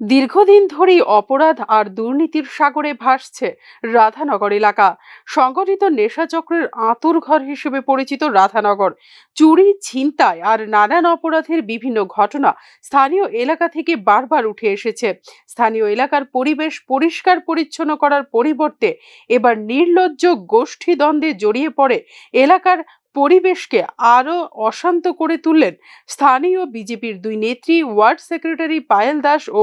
দীর্ঘদিন ধরেই অপরাধ আর দুর্নীতির সাগরে ভাসছে রাধানগর এলাকা। সংগঠিত নেশাচক্রের আঁতুর ঘর হিসেবে পরিচিত রাধানগর। চুরি, ছিনতাই আর নানান অপরাধের বিভিন্ন ঘটনা স্থানীয় এলাকা থেকে বারবার উঠে এসেছে। স্থানীয় এলাকার পরিবেশ পরিষ্কার পরিচ্ছন্ন করার পরিবর্তে এবার নির্লজ্জ গোষ্ঠী দ্বন্দ্বে জড়িয়ে পড়ে এলাকার পরিবেশকে আরও অশান্ত করে তুললেন স্থানীয় বিজেপির দুই নেত্রী, ওয়ার্ড সেক্রেটারি পায়েল দাস ও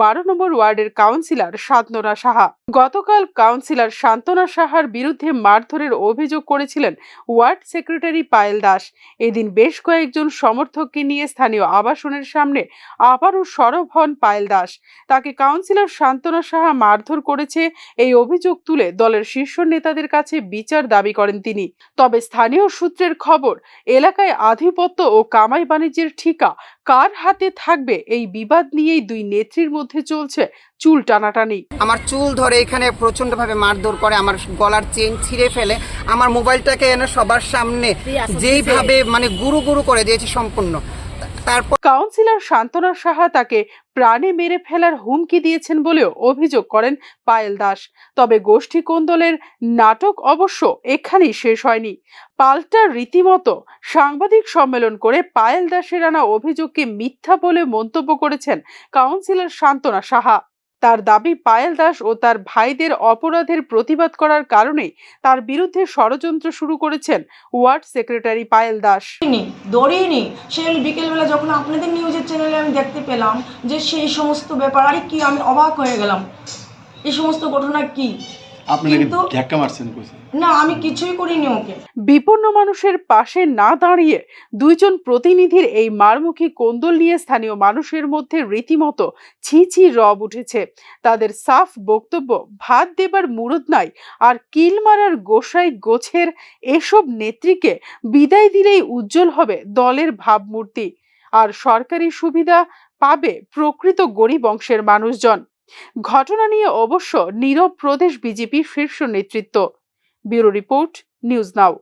বারো নম্বর ওয়ার্ডের কাউন্সিলর সাধনা সাহা। গতকাল কাউন্সিলর শান্তনা সাহার বিরুদ্ধে মারধরের অভিযোগ করেছিলেন ওয়ার্ড সেক্রেটারি পায়েল দাস। এদিন বেশ কয়েকজন সমর্থককে নিয়ে স্থানীয় আবাসনের সামনে আবারও সরব হন পায়েল দাস। তাকে কাউন্সিলর শান্তনা সাহা মারধর করেছে এই অভিযোগ তুলে দলের শীর্ষ নেতাদের কাছে বিচার দাবি করেন তিনি। তবে স্থানীয় সূত্রের খবর এলাকায় আধিপত্য ও কামাই বাণিজ্যের ঠিকা কার হাতে থাকবে এই বিবাদ নিয়েই দুই নেত্রীর মধ্যে চলছে চুল টানাটানি। আমার চুল ধরে এখানে প্রচন্ডভাবে মারধর করে আমার গলার চেন ছিঁড়ে ফেলে আমার মোবাইলটাকে এনে সবার সামনে যেইভাবে মানে গুরু গুরু করে দিয়েছে সম্পূর্ণ। তারপর কাউন্সিলর সাহা তাকে প্রাণে মেরে ফেলার হুমকি দিয়েছেন বলেও অভিযোগ করেন পায়েল দাস। তবে গোষ্ঠী কোন্দলের নাটক অবশ্য এখানেই শেষ হয়নি। পাল্টা রীতিমতো সাংবাদিক সম্মেলন করে পায়েল দাসের আনা অভিযোগকে মিথ্যা বলে মন্তব্য করেছেন কাউন্সিলর শান্তনা সাহা। তার দাবি পায়েল দাস ও তার ভাইদের অপরাধের প্রতিবাদ করার কারণে তার বিরুদ্ধে ষড়যন্ত্র শুরু করেছেন ওয়ার্ড সেক্রেটারি পায়েল দাস। দৌড়িয়ে সেই বিকেলবেলা যখন আপনাদের নিউজের চ্যানেলে আমি দেখতে পেলাম যে সেই সমস্ত ব্যাপার, আর কি আমি অবাক হয়ে গেলাম। এই সমস্ত ঘটনা কি? আপনি নাকি কিন্তু- ধাক্কা মারছেন কইছে। না আমি কিছুই করিনি ওকে। বিপন্ন মানুষের পাশে না দাঁড়িয়ে দুইজন প্রতিনিধির এই মারমুখী কোন্দল নিয়ে স্থানীয় মানুষের মধ্যে রীতিমতো ছি ছি রব উঠেছে। তাদের সাফ বক্তব্য ভাত দেবার মুরদ নাই আর কিল মারার গোসাই গোছের এসব নেত্রীকে বিদায় দিলেই উজ্জ্বল হবে দলের ভাবমূর্তি। আর সরকারি সুবিধা পাবে প্রকৃত গরিব অংশের মানুষজন। ঘটনা নিয়ে অবশ্য নীরব প্রদেশ বিজেপির শীর্ষ নেতৃত্ব। Bureau report news now.